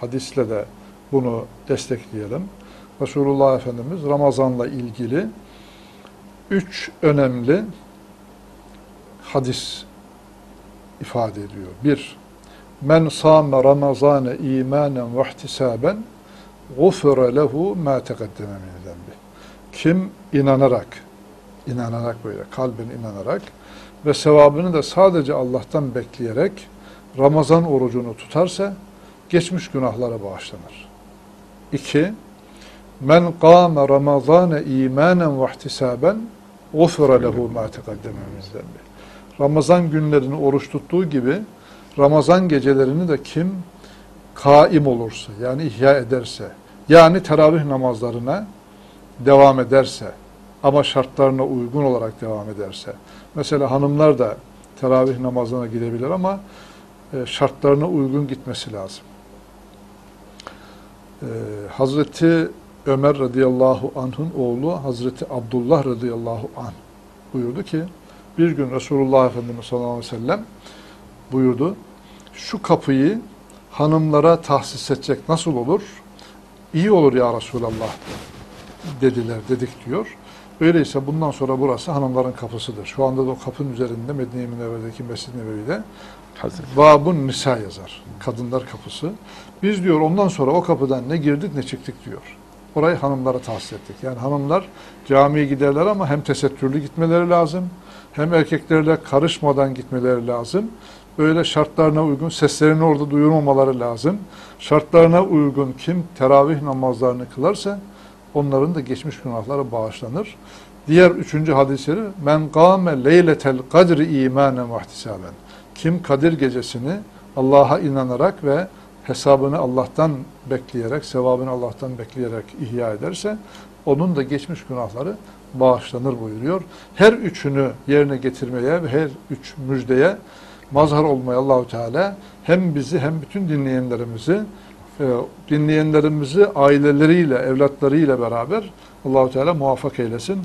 hadisle de bunu destekleyelim. Resulullah Efendimiz Ramazan'la ilgili üç önemli hadis ifade ediyor. Bir, men sâme ramazâne imanen ve ihtisâben gufre lehu mâ teqeddeme min. Kim inanarak, inanarak böyle kalben inanarak ve sevabını da sadece Allah'tan bekleyerek Ramazan orucunu tutarsa geçmiş günahlara bağışlanır. İki, men kâme ramazâne imanen ve ihtisâben gufre lehu mâ zembi. Ramazan günlerini oruç tuttuğu gibi Ramazan gecelerini de kim kaim olursa yani ihya ederse yani teravih namazlarına devam ederse ama şartlarına uygun olarak devam ederse mesela hanımlar da teravih namazına gidebilir ama e, şartlarına uygun gitmesi lazım. Ee, Hazreti Ömer radıyallahu anh'ın oğlu Hazreti Abdullah radıyallahu anh buyurdu ki bir gün Resulullah Efendimiz sallallahu aleyhi ve sellem buyurdu. Şu kapıyı hanımlara tahsis edecek nasıl olur? İyi olur ya Resulallah dediler, dedik diyor. Öyleyse bundan sonra burası hanımların kapısıdır. Şu anda da o kapının üzerinde Medine-i Münevvere'deki Mescid-i Nebevi'de. Babun Nisa yazar. Kadınlar kapısı. Biz diyor ondan sonra o kapıdan ne girdik ne çıktık diyor. Orayı hanımlara tahsis ettik. Yani hanımlar camiye giderler ama hem tesettürlü gitmeleri lazım hem erkeklerle karışmadan gitmeleri lazım. Böyle şartlarına uygun seslerini orada duyurmamaları lazım. Şartlarına uygun kim teravih namazlarını kılarsa onların da geçmiş günahları bağışlanır. Diğer üçüncü hadisleri men kâme leyletel kadri imanen ve ihtisaben. Kim Kadir gecesini Allah'a inanarak ve hesabını Allah'tan bekleyerek, sevabını Allah'tan bekleyerek ihya ederse onun da geçmiş günahları bağışlanır buyuruyor. Her üçünü yerine getirmeye ve her üç müjdeye mazhar olmaya Allahu Teala hem bizi hem bütün dinleyenlerimizi dinleyenlerimizi aileleriyle, evlatlarıyla beraber Allahu Teala muvaffak eylesin.